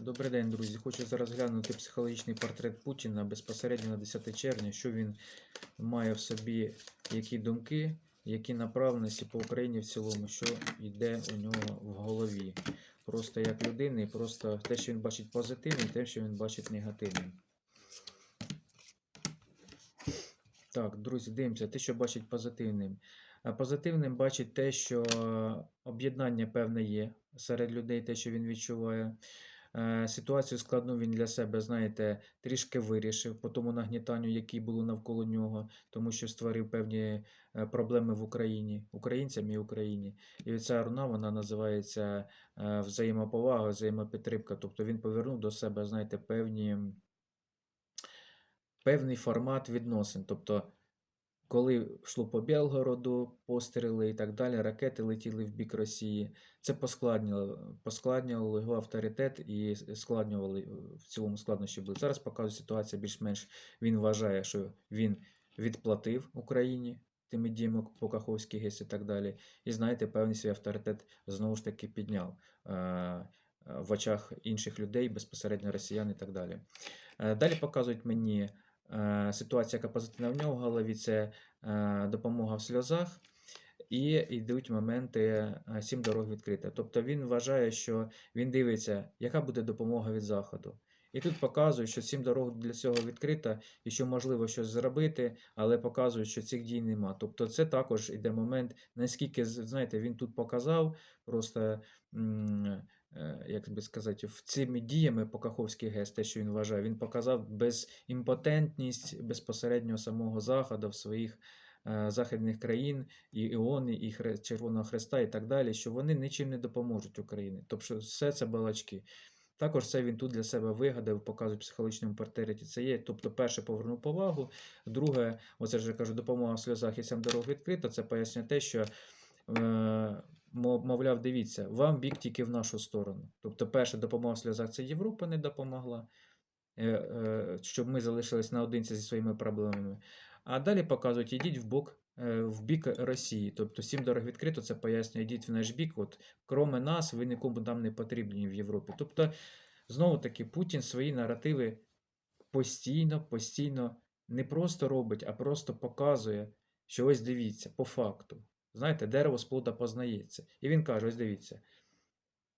Добрий день, друзі. Хочу зараз глянути психологічний портрет Путіна безпосередньо на 10 червня, що він має в собі, які думки, які направленості по Україні в цілому, що йде у нього в голові. Просто як людини, просто те, що він бачить позитивним, те, що він бачить негативним. Так, друзі, дивимося, те, що бачить позитивним. Позитивним бачить те, що об'єднання певне є серед людей, те, що він відчуває. Е, Ситуацію складну він для себе, знаєте, трішки вирішив по тому нагнітанню, які було навколо нього, тому що створив певні е, проблеми в Україні, українцям і Україні. І ця руна вона називається е, взаємоповага, взаємопідтримка. Тобто він повернув до себе, знаєте, певні, певний формат відносин. Тобто, коли йшло по Білгороду, постріли і так далі, ракети летіли в бік Росії. Це поскладнювало, поскладнювало його авторитет і складнювали е, в цілому складнощі були. Зараз показує ситуація більш-менш. Він вважає, що він відплатив Україні тими діями по Каховській ГЕС і так далі. І знаєте, певний свій авторитет знову ж таки підняв е, е, в очах інших людей, безпосередньо росіян і так далі. Далі показують мені ситуація, яка позитивна в нього в голові, це е, допомога в сльозах. І йдуть моменти е, сім дорог відкрита. Тобто він вважає, що він дивиться, яка буде допомога від заходу. І тут показують, що сім дорог для цього відкрита, і що можливо щось зробити, але показують, що цих дій нема. Тобто, це також йде момент, наскільки знаєте, він тут показав просто. Е, Як би сказати, в цими діями по Каховській ГЕС, те, що він вважає, він показав безімпотентність безпосередньо самого Заходу в своїх е, західних країн, і Іони, і Червоного Хреста, і так далі, що вони нічим не допоможуть Україні. Тобто все це балачки. Також це він тут для себе вигадав, показує в психологічному портреті. Це є. Тобто, перше повернув повагу, друге, оце ж я кажу, допомога в сльозах і сам дорог відкрита. Це пояснює те, що. Мов- мовляв, дивіться, вам бік тільки в нашу сторону. Тобто, перша допомога в сльозах це Європа не допомогла, е, е, щоб ми залишились наодинці зі своїми проблемами. А далі показують, ідіть в бок, е, в бік Росії. Тобто сім дорог відкрито, це пояснює, ідіть в наш бік. От, кроме нас, ви нікому там не потрібні в Європі. Тобто, знову таки, Путін свої наративи постійно, постійно не просто робить, а просто показує, що ось дивіться, по факту. Знаєте, дерево з плода познається. І він каже: ось дивіться,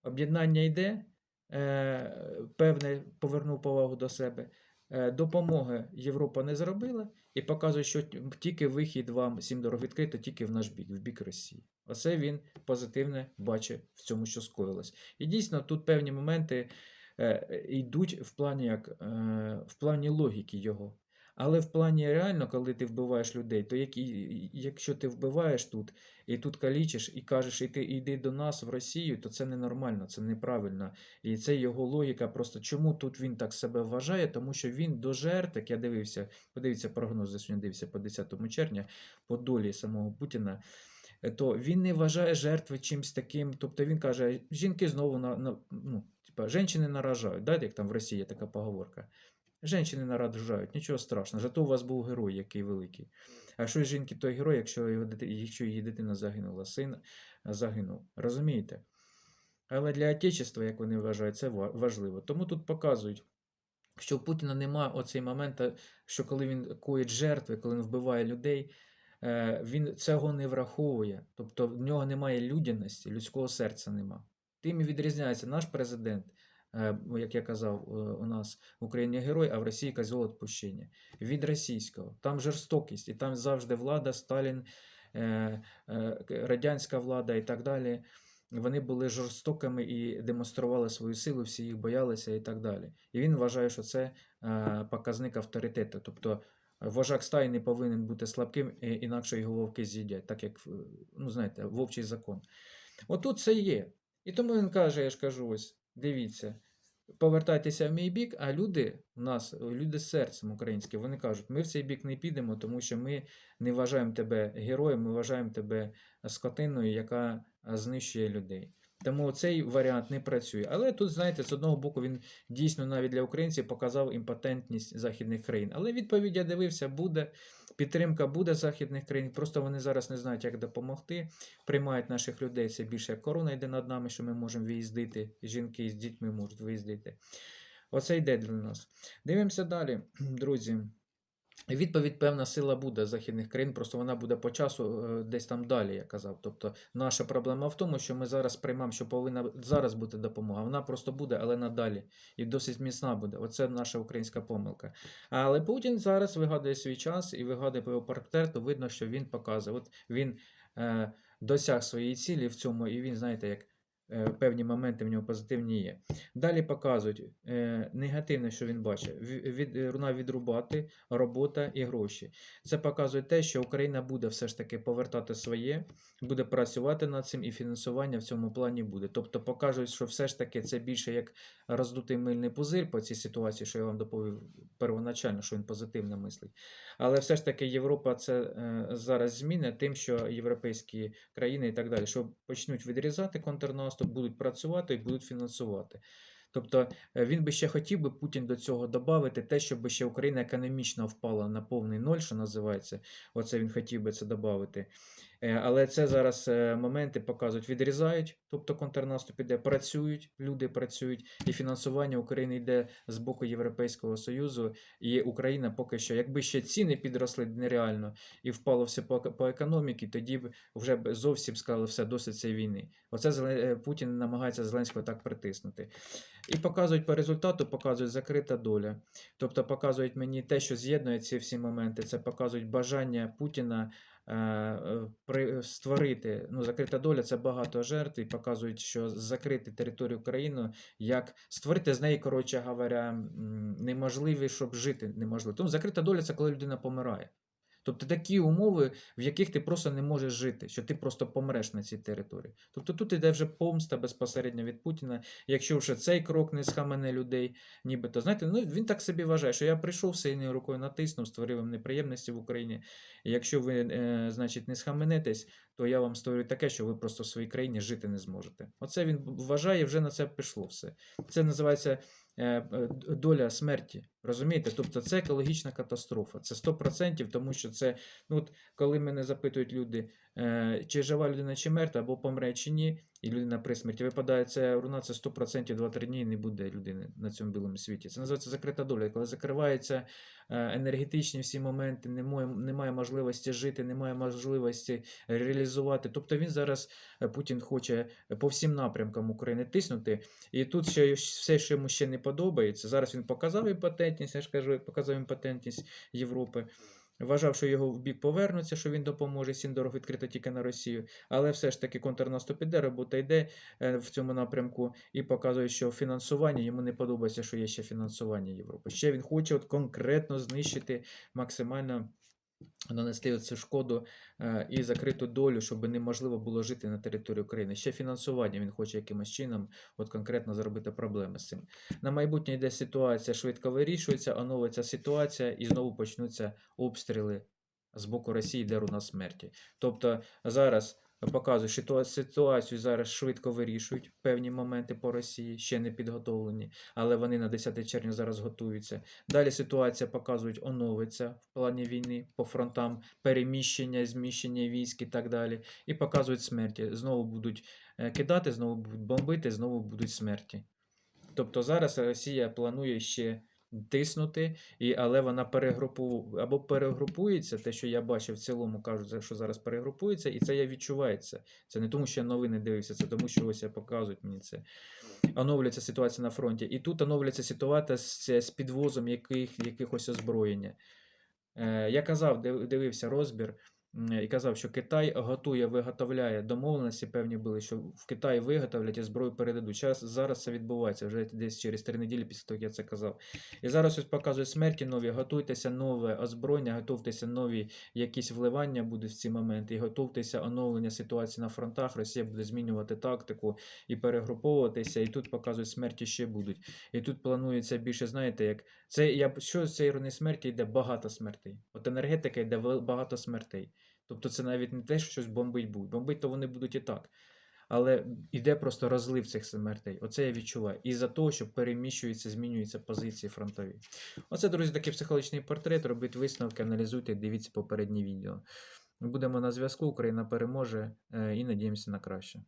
об'єднання йде, е, певне повернув повагу до себе. Е, допомоги Європа не зробила і показує, що тільки вихід вам сім дорог відкрито, тільки в наш бік, в бік Росії. Оце він позитивне бачить в цьому, що скоїлось. І дійсно тут певні моменти е, йдуть в плані як е, в плані логіки його. Але в плані реально, коли ти вбиваєш людей, то як, якщо ти вбиваєш тут і тут калічиш, і кажеш, іди, іди до нас в Росію, то це ненормально, це неправильно. І це його логіка. Просто чому тут він так себе вважає? Тому що він до жертв, як я дивився, подивіться прогноз, я сьогодні дивився по 10 червня, по долі самого Путіна. То він не вважає жертви чимось таким. Тобто він каже, жінки знову на, на ну, типа, жінки наражають, да, як там в Росії є така поговорка. Жінки наражають, нічого страшного. Зато у вас був герой, який великий. А що жінки той герой, якщо, якщо її дитина загинула, син загинув. Розумієте? Але для Отечества, як вони вважають, це важливо. Тому тут показують, що у Путіна нема оцей момент, е, що коли він коїть жертви, коли він вбиває людей, е, він цього не враховує. Тобто в нього немає людяності, людського серця нема. Тим і відрізняється наш президент, е, як я казав, е, у нас в Україні герой, а в Росії козьол відпущення. Від російського. Там жорстокість, і там завжди влада, Сталін, е, е, радянська влада і так далі. Вони були жорстокими і демонстрували свою силу, всі їх боялися і так далі. І він вважає, що це е, показник авторитету. Тобто вожак стаї не повинен бути слабким, інакше його вовки з'їдять, так як, е, ну знаєте, вовчий закон. Отут це є. І тому він каже: я ж кажу, ось, дивіться, повертайтеся в мій бік, а люди у нас, люди з серцем українські, вони кажуть, ми в цей бік не підемо, тому що ми не вважаємо тебе героєм, ми вважаємо тебе скотиною, яка знищує людей. Тому цей варіант не працює. Але тут, знаєте, з одного боку, він дійсно навіть для українців показав імпотентність західних країн. Але відповідь я дивився, буде Підтримка буде західних країн, просто вони зараз не знають, як допомогти. Приймають наших людей. Це більше як корона йде над нами, що ми можемо виїздити. Жінки з дітьми можуть виїздити. Оце йде для нас. Дивимося далі, друзі. Відповідь, певна сила буде західних країн, просто вона буде по часу е, десь там далі, я казав. Тобто наша проблема в тому, що ми зараз приймаємо, що повинна зараз бути допомога. Вона просто буде, але надалі. І досить міцна буде. Оце наша українська помилка. Але Путін зараз вигадує свій час і вигадує його портрету, видно, що він показує. От він е, досяг своєї цілі в цьому, і він, знаєте, як певні моменти в нього позитивні є. Далі показують е, негативне, що він бачить. Від, е, руна відрубати, робота і гроші. Це показує те, що Україна буде все ж таки повертати своє, буде працювати над цим, і фінансування в цьому плані буде. Тобто покажуть, що все ж таки це більше як роздутий мильний пузир по цій ситуації, що я вам доповів первоначально, що він позитивно мислить. Але все ж таки Європа це е, зараз зміни тим, що європейські країни і так далі, що почнуть відрізати контрнаступ, будуть працювати і будуть фінансувати. Тобто е, він би ще хотів би Путін до цього додати те, щоб ще Україна економічно впала на повний ноль, що називається. Оце він хотів би це додати. Але це зараз е, моменти показують, відрізають, тобто контрнаступ іде, працюють, люди працюють, і фінансування України йде з боку Європейського Союзу, і Україна поки що, якби ще ціни підросли нереально і впало все по, по економіці, тоді б вже б зовсім сказали все досить цієї війни. Оце е, Путін намагається Зеленського так притиснути. І показують по результату, показують закрита доля. Тобто показують мені те, що з'єднує ці всі моменти. Це показують бажання Путіна е, е, створити. Ну, закрита доля це багато жертв, і показують, що закрити територію країни, як створити з неї, коротше говоря, неможливі, щоб жити неможливо. Тому закрита доля це коли людина помирає. Тобто такі умови, в яких ти просто не можеш жити, що ти просто помреш на цій території. Тобто тут іде вже помста безпосередньо від Путіна. Якщо вже цей крок не схамене людей, нібито знаєте, ну він так собі вважає, що я прийшов сильною рукою натиснув, створив їм неприємності в Україні. І якщо ви, е, значить, не схаменетесь, то я вам створю таке, що ви просто в своїй країні жити не зможете. Оце він вважає, вже на це пішло все. Це називається доля смерті. Розумієте? Тобто це екологічна катастрофа. Це 100%, тому що це, ну от коли мене запитують люди, е, чи жива людина, чи мертва, або помре, чи ні, і людина при смерті випадає ця руна, це 100% 2-3 дні не буде людини на цьому білому світі. Це називається закрита доля. Коли закриваються е, енергетичні всі моменти, немає, немає можливості жити, немає можливості реалізувати. Тобто він зараз, е, Путін хоче по всім напрямкам України тиснути. І тут ще все, що йому ще не подобається. Зараз він показав імпотентність, я ж кажу, показав імпотентність Європи. Вважав, що його в бік повернуться, що він допоможе. Сіндоров відкрити тільки на Росію. Але все ж таки контрнаступ іде, робота йде е, в цьому напрямку і показує, що фінансування йому не подобається, що є ще фінансування Європи. Ще він хоче от конкретно знищити максимально. Нанести цю шкоду е, і закриту долю, щоб неможливо було жити на території України. Ще фінансування він хоче якимось чином, от конкретно зробити проблеми з цим. На майбутнє йде ситуація, швидко вирішується, оновиться ситуація, і знову почнуться обстріли з боку Росії, де руна смерті. Тобто зараз показую, що ситуа- ситуацію зараз швидко вирішують певні моменти по Росії, ще не підготовлені, але вони на 10 червня зараз готуються. Далі ситуація показують, оновиться в плані війни по фронтам, переміщення, зміщення військ і так далі. І показують смерті. Знову будуть е, кидати, знову будуть бомбити, знову будуть смерті. Тобто зараз Росія планує ще тиснути, і, але вона перегрупу, або перегрупується, те, що я бачив в цілому, кажуть, що зараз перегрупується, і це я відчувається. Це не тому, що я новини дивився, це тому, що ось я показують мені це. Оновлюється ситуація на фронті. І тут оновлюється ситуація з, з підвозом яких, якихось озброєння. Е, я казав, див- дивився розбір і казав, що Китай готує, виготовляє домовленості, певні були, що в Китаї виготовлять і зброю передадуть. Зараз, зараз це відбувається вже десь через три неділі після того, як я це казав. І зараз ось показують смерті нові, готуйтеся нове озброєння, готуйтеся нові якісь вливання будуть в ці моменти, і готуйтеся оновлення ситуації на фронтах. Росія буде змінювати тактику і перегруповуватися, і тут показують смерті ще будуть. І тут планується більше, знаєте, як це я що з цієї руни смерті йде багато смертей. От енергетика йде багато смертей. Тобто це навіть не те, що щось бомбить будуть. Бомбить то вони будуть і так. але йде просто розлив цих смертей. Оце я відчуваю. І за того, що переміщуються, змінюються позиції фронтові. Оце, друзі, такий психологічний портрет. Робіть висновки, аналізуйте, дивіться попередні відео. Будемо на зв'язку. Україна переможе е, і надіємося на краще.